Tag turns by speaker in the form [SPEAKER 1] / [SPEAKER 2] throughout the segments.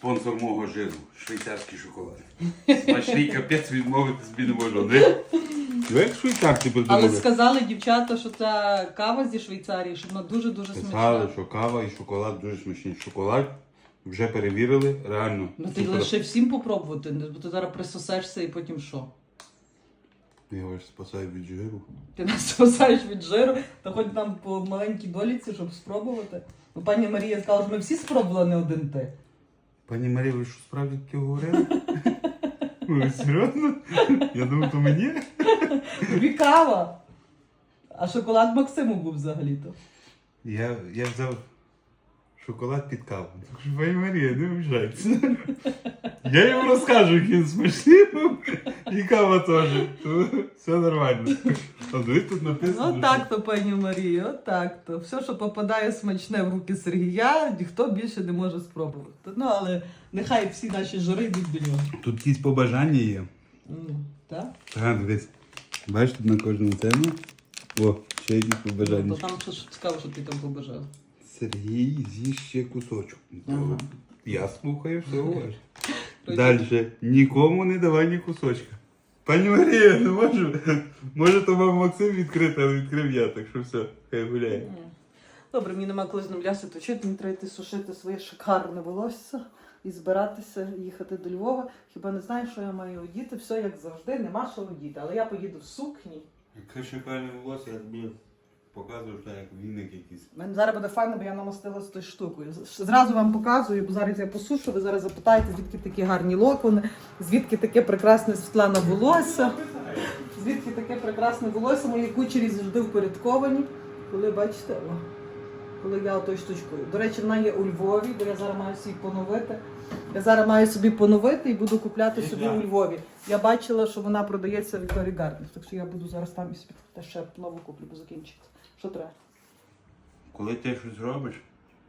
[SPEAKER 1] Спонсор мого жиру. Швейцарський шоколад. Смачний капець відмовити собі не можу. Ви як швейцарці
[SPEAKER 2] Але сказали дівчата, що ця кава зі Швейцарії, що вона дуже-дуже смачна.
[SPEAKER 1] що кава і шоколад дуже смачні. Шоколад вже перевірили, реально.
[SPEAKER 2] Ну ти
[SPEAKER 1] супер.
[SPEAKER 2] лише всім попробувати, бо ти зараз присосешся і потім що?
[SPEAKER 1] Я вас спасаю від жиру.
[SPEAKER 2] Ти нас спасаєш від жиру, та хоч нам по маленькій доліці, щоб спробувати. Ну, пані Марія сказала, що ми всі спробували не один ти.
[SPEAKER 1] Пані Марія, ви що справді таке говорили? Ви серйозно? Я думав, то мені.
[SPEAKER 2] Тобі кава. А шоколад Максиму був взагалі-то.
[SPEAKER 1] Я, я взяв шоколад під каву. Так що, пані Марія, не обіжайтеся. Я йому розкажу, як він смачний і кава теж. То все нормально. А дивись, тут написано.
[SPEAKER 2] Ну так то, пані Марія, отак то. Все, що попадає смачне в руки Сергія, ніхто більше не може спробувати. Ну, але нехай всі наші жири йдуть до нього.
[SPEAKER 1] що Тут якісь побажання є.
[SPEAKER 2] М, Так?
[SPEAKER 1] Так, дивись. Бачиш тут на кожному тему. О, ще якісь
[SPEAKER 2] Ну,
[SPEAKER 1] побажання.
[SPEAKER 2] то там щось цікаво, що ти там побажав.
[SPEAKER 1] Сергій з'їж ще кусочок.
[SPEAKER 2] Ага.
[SPEAKER 1] Я слухаю, все уважно. Далі. Нікому не давай ні кусочка. Пані Марія, не можу. Може, то вам Максим відкрити, але відкрив я, так що все, хай гуляє.
[SPEAKER 2] Добре, мені нема коли з ним ляси точити, мені треба йти сушити своє шикарне волосся і збиратися, їхати до Львова. Хіба не знаю, що я маю одіти, все як завжди, нема що одіти. Але я поїду в сукні.
[SPEAKER 1] Яке шикарне волосся, я тобі показую, що як вінник якийсь.
[SPEAKER 2] У мене зараз буде файно, бо я намастила з тою штукою. Зразу вам показую, бо зараз я посушу, ви зараз запитаєте, звідки такі гарні локони, звідки таке прекрасне світлане волосся, звідки таке прекрасне волосся, мої кучері завжди впорядковані. Коли бачите, о, коли я отою штучкою. До речі, вона є у Львові, бо я зараз маю собі поновити. Я зараз маю собі поновити і буду купляти собі у Львові. Я бачила, що вона продається в Вікторі Гарден, так що я буду зараз там і собі теж ще нову куплю, бо закінчиться. Що треба?
[SPEAKER 1] Коли ти щось робиш,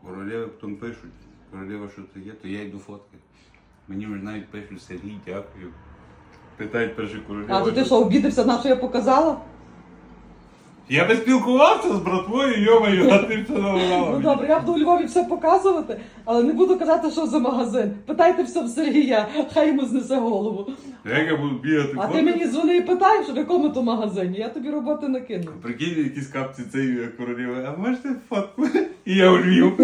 [SPEAKER 1] королеви потім пишуть, королева, що це є, то я йду фоткати. Мені вже навіть пишуть Сергій, дякую. Питають перші королеви.
[SPEAKER 2] А то ти що, обідався на що я показала?
[SPEAKER 1] Я би спілкувався з братвою, йомаю, а ти все навалала.
[SPEAKER 2] Ну добре, я буду у Львові все показувати, але не буду казати, що за магазин. Питайте все в Сергія, хай йому знесе голову.
[SPEAKER 1] Як я буду бігати
[SPEAKER 2] А ти мені дзвони і питаєш, в якому то магазині. Я тобі роботи накину.
[SPEAKER 1] Прикинь, якісь капці цієї королеви, а можете фотку? І я у Львів.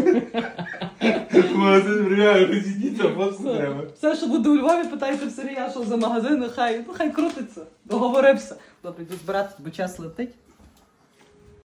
[SPEAKER 1] Магазин приймаю, посидіть, а фотку треба.
[SPEAKER 2] все, що буде у Львові, питайте в Сергія, що за магазин, хай, ну хай крутиться. Договорився. Добре, йду збиратися, бо час летить.